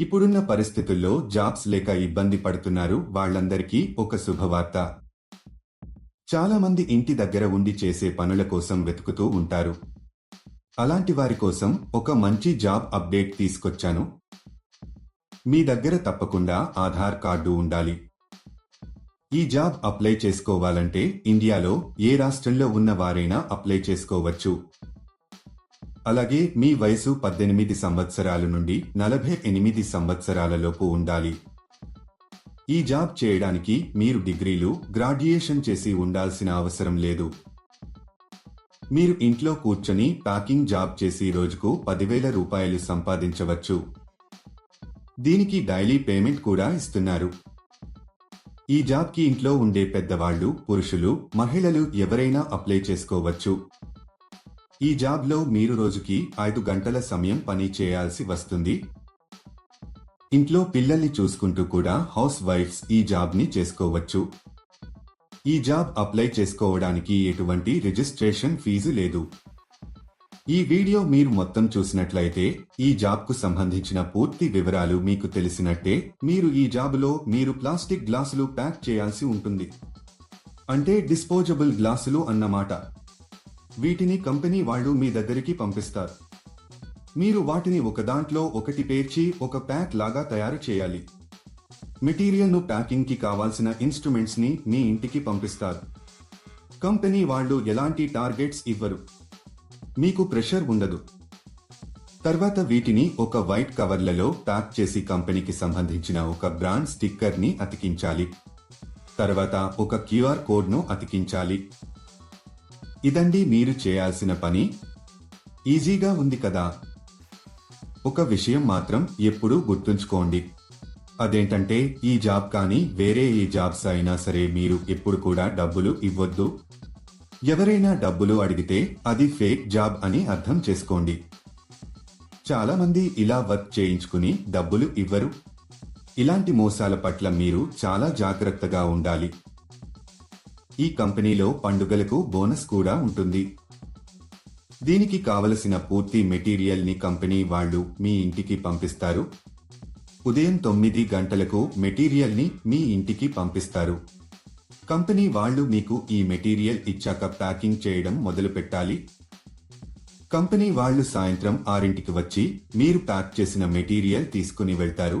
ఇప్పుడున్న పరిస్థితుల్లో జాబ్స్ లేక ఇబ్బంది పడుతున్నారు వాళ్ళందరికీ ఒక శుభవార్త. చాలా మంది ఇంటి దగ్గర ఉండి చేసే పనుల కోసం వెతుకుతూ ఉంటారు. అలాంటి వారి కోసం ఒక మంచి జాబ్ అప్డేట్ తీసుకొచ్చాను. మీ దగ్గర తప్పకుండా ఆధార్ కార్డు ఉండాలి. ఈ జాబ్ అప్లై చేసుకోవాలంటే ఇండియాలో ఏ రాష్ట్రంలో ఉన్న వారైనా అప్లై చేసుకోవచ్చు. అలాగే మీ వయసు పద్దెనిమిది సంవత్సరాల నుండి నలభై ఎనిమిది సంవత్సరాలలోపు ఉండాలి. ఈ జాబ్ చేయడానికి మీరు డిగ్రీలు గ్రాడ్యుయేషన్ చేసి ఉండాల్సిన అవసరం లేదు. మీరు ఇంట్లో కూర్చొని ప్యాకింగ్ జాబ్ చేసి రోజుకు పదివేల రూపాయలు సంపాదించవచ్చు. దీనికి డైలీ పేమెంట్ కూడా ఇస్తున్నారు. ఈ జాబ్కి ఇంట్లో ఉండే పెద్దవాళ్ళు పురుషులు మహిళలు ఎవరైనా అప్లై చేసుకోవచ్చు. ఈ జాబ్లో మీరు రోజుకి ఐదు గంటల సమయం పని చేయాల్సి వస్తుంది. ఇంట్లో పిల్లల్ని చూసుకుంటూ కూడా హౌస్ వైఫ్స్ ఈ జాబ్ని చేసుకోవచ్చు. ఈ జాబ్ అప్లై చేసుకోవడానికి ఎటువంటి రిజిస్ట్రేషన్ ఫీజు లేదు. ఈ వీడియో మీరు మొత్తం చూసినట్లయితే ఈ జాబ్కు సంబంధించిన పూర్తి వివరాలు మీకు తెలిసినట్టే మీరు ఈ జాబ్లో మీరు ప్లాస్టిక్ గ్లాసులు ప్యాక్ చేయాల్సి ఉంటుంది. అంటే డిస్పోజబుల్ గ్లాసులు అన్నమాట. వీటిని కంపెనీ వాళ్ళు మీ దగ్గరికి పంపిస్తారు. మీరు వాటిని ఒక దాంట్లో ఒకటి పేర్చి ఒక ప్యాక్ లాగా తయారు చేయాలి. మెటీరియల్ను ప్యాకింగ్కి కావాల్సిన ఇన్స్ట్రుమెంట్స్ని మీ ఇంటికి పంపిస్తారు. కంపెనీ వాళ్ళు ఎలాంటి టార్గెట్స్ ఇవ్వరు. మీకు ప్రెషర్ ఉండదు. తర్వాత వీటిని ఒక వైట్ కవర్లలో ప్యాక్ చేసి కంపెనీకి సంబంధించిన ఒక బ్రాండ్ స్టిక్కర్ని అతికించాలి. తర్వాత ఒక క్యూఆర్ కోడ్ను అతికించాలి. ఇదండి మీరు చేయాల్సిన పని. ఈజీగా ఉంది కదా. ఒక విషయం మాత్రం ఎప్పుడూ గుర్తుంచుకోండి. అదేంటంటే ఈ జాబ్ కానీ వేరే ఏ జాబ్స్ అయినా సరే మీరు ఎప్పుడు కూడా డబ్బులు ఇవ్వద్దు. ఎవరైనా డబ్బులు అడిగితే అది ఫేక్ జాబ్ అని అర్థం చేసుకోండి. చాలామంది ఇలా వర్క్ చేయించుకుని డబ్బులు ఇవ్వరు. ఇలాంటి మోసాల పట్ల మీరు చాలా జాగ్రత్తగా ఉండాలి. ఈ కంపెనీలో పండుగలకు బోనస్ కూడా ఉంటుంది. దీనికి కావలసిన పూర్తి మెటీరియల్ని కంపెనీ వాళ్ళు మీ ఇంటికి పంపిస్తారు. ఉదయం తొమ్మిది గంటలకు మెటీరియల్ని మీ ఇంటికి పంపిస్తారు. కంపెనీ వాళ్ళు మీకు ఈ మెటీరియల్ ఇచ్చాక ప్యాకింగ్ చేయడం మొదలు పెట్టాలి. కంపెనీ వాళ్ళు సాయంత్రం ఆరింటికి వచ్చి మీరు ప్యాక్ చేసిన మెటీరియల్ తీసుకుని వెళ్తారు.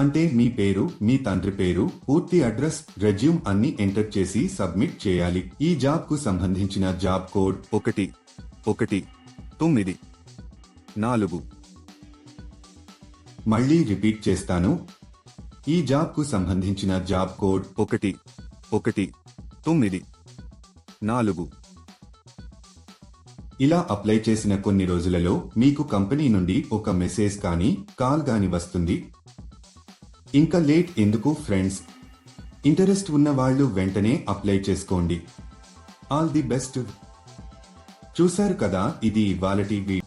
అంటే మీ పేరు మీ తండ్రి పేరు పూర్తి అడ్రస్ రెజ్యూమ్ అన్ని ఎంటర్ చేసి సబ్మిట్ చేయాలి. ఈ జాబ్కు సంబంధించిన జాబ్ కోడ్ ఒకటి ఒకటి తొమ్మిది నాలుగు. మళ్ళీ రిపీట్ చేస్తాను. ఈ జాబ్కు సంబంధించిన జాబ్ కోడ్ ఒకటి ఒకటి తొమ్మిది నాలుగు. ఇలా అప్లై చేసిన కొన్ని రోజులలో మీకు కంపెనీ నుండి ఒక మెసేజ్ కానీ కాల్ గాని వస్తుంది. ఇంకా లేట్ ఎందుకు ఫ్రెండ్స్? ఇంటరెస్ట్ ఉన్న వాళ్ళు వెంటనే అప్లై చేసుకోండి. All the best. చూశారు కదా ఇది ఇవాళటి వీడియో